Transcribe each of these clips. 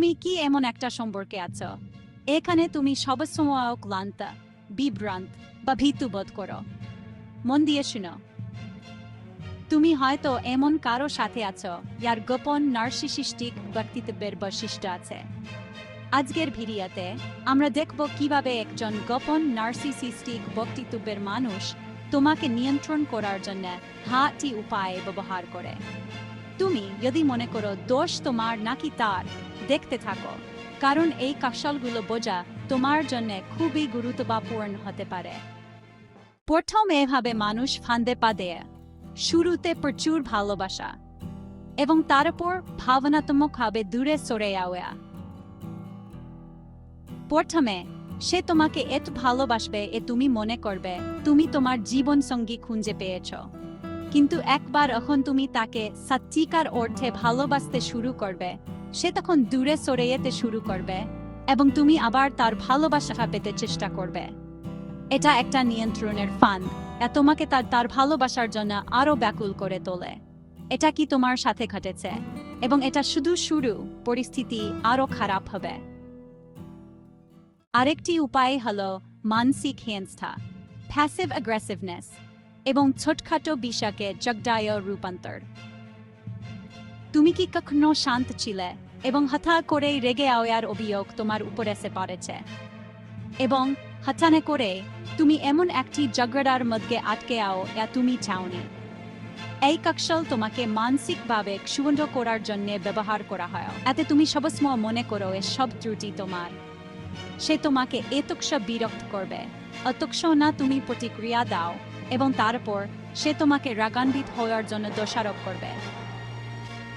তুমি কি এমন একটা সম্পর্কে আছো? এখানে তুমি সবসময় ক্লান্ত, বিভ্রান্ত বা ভীতু বোধ করো। মন দিয়ে শুনো। তুমি হয়তো এমন কারও সাথে আছো, যার গোপন নার্সিসিস্টিক ব্যক্তিত্বের বৈশিষ্ট্য আছে। আজকের ভিডিওতে আমরা দেখব কীভাবে একজন গোপন নার্সিসিস্টিক ব্যক্তিত্বের মানুষ তোমাকে নিয়ন্ত্রণ করার জন্য হাতি উপায় ব্যবহার করে। তুমি যদি মনে করো দোষ তোমার নাকি তার দেখতে থাকো, কারণ এই কৌশলগুলো বোঝা তোমার জন্য খুবই গুরুত্বপূর্ণ হতে পারে। প্রথম এভাবে মানুষ ফান্দে পা দেয় শুরুতে প্রচুর ভালোবাসা, এবং তার উপর ভাবনাত্মকভাবে দূরে সরে যাওয়া প্রথমে, সে তোমাকে এত ভালোবাসবে এ তুমি মনে করবে, তুমি তোমার জীবন সঙ্গী খুঁজে পেয়েছ। কিন্তু একবার এখন তুমি তাকে সত্যিকার অর্থে ভালোবাসতে শুরু করবে সে তখন দূরে সরে যেতে শুরু করবে এবং তুমি আবার তার ভালোবাসা পেতে চেষ্টা করবে। এটা একটা নিয়ন্ত্রণের ফান। তোমাকে তার তার ভালোবাসার জন্য আরও ব্যাকুল করে তোলে। এটা কি তোমার সাথে ঘটেছে? এবং এটা শুধু শুরু, পরিস্থিতি আরও খারাপ হবে। আরেকটি উপায় হলো মানসিক হিংসা প্যাসিভ অ্যাগ্রেসিভনেস এবং ছোটখাটো বিষয়কে জগদায় রূপান্তর। তুমি কি কখনো শান্ত ছিলে? এবং হঠাৎ করে রেগে আওয়ার অভিযোগ তোমার উপর এসে পড়েছে। এবং হঠাৎ করে তুমি এমন একটি ঝগড়ার মধ্যে আটকে আও যা তুমি চাওনি। এই কৌশল তোমাকে মানসিকভাবে ক্ষুণ্ণ করার জন্য ব্যবহার করা হয়। এতে তুমি সবসময় মনে করো এ সব ত্রুটি তোমার। সে তোমাকে এতক্ষ বিরক্ত করবে। অতক্ষ না তুমি প্রতিক্রিয়া দাও এবং তারপর সে তোমাকে রাগান্বিত হওয়ার জন্য দোষারোপ করবে।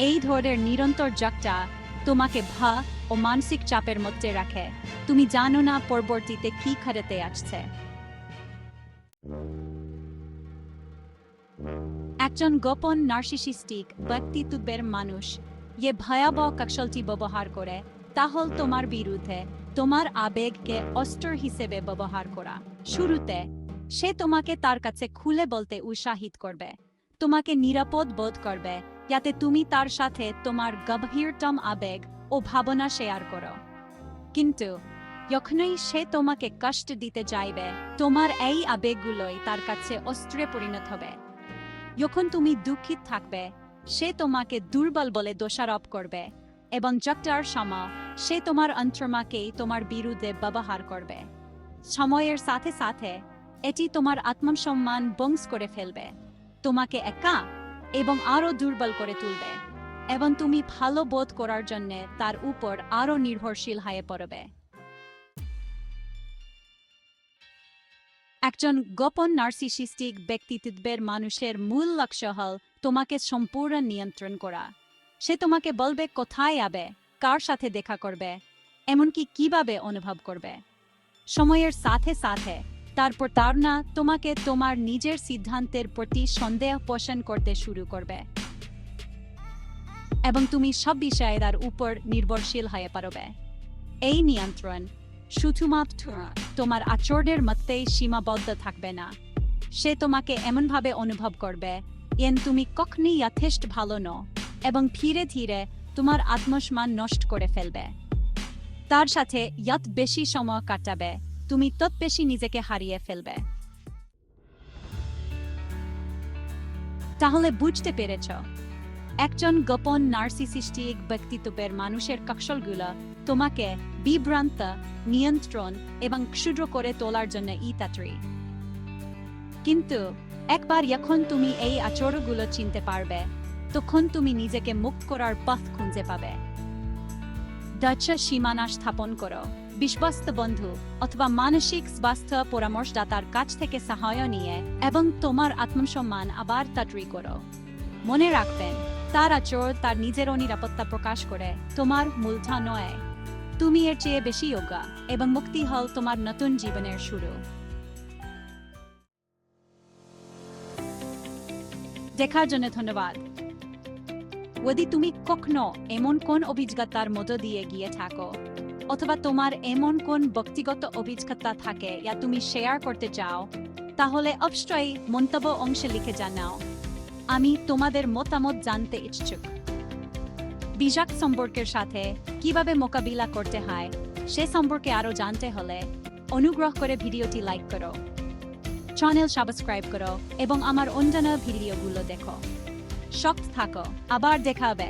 এই ধরনের নিরন্তর যাত্রা তোমাকে ভা ও মানসিক চাপের মধ্যে রাখে। তুমি জানো না পরবর্তীতে কি খাটাতে আসছে। একজন গোপন নার্সিসিস্টিক ব্যক্তিত্বের মানুষ যে ভয়াবহ কৌশলটি ব্যবহার করে তা হল তোমার বিরুদ্ধে, তোমার আবেগকে অস্ত্র হিসেবে ব্যবহার করা। শুরুতে, সে তোমাকে তার কাছে খুলে বলতে উৎসাহিত করবে, তোমাকে নিরাপদ বোধ করবে যাতে তুমি তার সাথে তোমার গভীরতম আবেগ ও ভাবনা শেয়ার করো। কিন্তু যখনই সে তোমাকে কষ্ট দিতে চাইবে, তোমার এই আবেগগুলোই তার কাছে অস্ত্রে পরিণত হবে। যখন তুমি দুঃখিত থাকবে, সে তোমাকে দুর্বল বলে দোষারোপ করবে এবং যক্টার সময় সে তোমার অন্তর্মাকেই তোমার বিরুদ্ধে ব্যবহার করবে, সময়ের সাথে সাথে এটি তোমার আত্মসম্মান বংশ করে ফেলবে। তোমাকে একা এবং আরও দুর্বল করে তুলবে, এবং তুমি ভালো বোধ করার জন্য তার উপর আরও নির্ভরশীল হয়ে পড়বে। একজন গোপন নার্সিসিস্টিক ব্যক্তিত্বের মানুষের মূল লক্ষ্য হল তোমাকে সম্পূর্ণ নিয়ন্ত্রণ করা। সে তোমাকে বলবে কোথায় যাবে, কার সাথে দেখা করবে, এমনকি কীভাবে অনুভব করবে। সময়ের সাথে সাথে তারপর তার না তোমাকে তোমার নিজের সিদ্ধান্তের প্রতি সন্দেহ পোষণ করতে শুরু করবে। এবং তুমি সব বিষয়ে তার উপর নির্ভরশীল হয়ে পারবে। এই নিয়ন্ত্রণ শুধুমাত্র তোমার আচরণের মধ্যেই সীমাবদ্ধ থাকবে না। সে তোমাকে এমনভাবে অনুভব করবে, এন তুমি কখনই যথেষ্ট ভালো ন এবং ধীরে ধীরে তোমার আত্মসম্মান নষ্ট করে ফেলবে। তার সাথে যত বেশি সময় কাটাবে তুমি তত বেশি নিজেকে হারিয়ে ফেলবে। তাহলে বুঝতে পেরেছ, একজন গোপন নার্সিসিস্টিক ব্যক্তিত্বের মানুষের কৌশলগুলো তোমাকে বিভ্রান্ত, নিয়ন্ত্রণ এবং ক্ষুদ্র করে তোলার জন্য ইতাত্রী। কিন্তু একবার যখন তুমি এই আচরণগুলো চিনতে পারবে, তখন তুমি নিজেকে মুক্ত করার পথ খুঁজে পাবে। দক্ষ সীমানা স্থাপন করো। বিশ্বস্ত বন্ধু অথবা মানসিক স্বাস্থ্য পরামর্শদাতার কাছ থেকে সহায় নিয়ে এবং তোমার আত্মসম্মান আবার তাটরি করো। মনে রাখবেন, তার আচরণ তার নিজেরও নিরাপত্তা প্রকাশ করে, তোমার মূলধা নয়। তুমি এর চেয়ে বেশি যোগ্য এবং মুক্তি হল তোমার নতুন জীবনের শুরু। দেখার জন্য ধন্যবাদ। যদি তুমি কখনো এমন কোন অভিজ্ঞতার মধ্য দিয়ে গিয়ে থাকো অথবা তোমার এমন কোন ব্যক্তিগত অভিজ্ঞতা থাকে যা তুমি শেয়ার করতে চাও, তাহলে অবশ্যই মন্তব্য অংশে লিখে জানাও। আমি তোমাদের মতামত জানতে ইচ্ছুক। বিজাক সম্পর্কের সাথে কীভাবে মোকাবিলা করতে হয়, সে সম্পর্কে আরও জানতে হলে অনুগ্রহ করে ভিডিওটি লাইক করো চ্যানেল সাবস্ক্রাইব করো এবং আমার অন্যান্য ভিডিওগুলো দেখো। শক্ত থাকো, আবার দেখা হবে।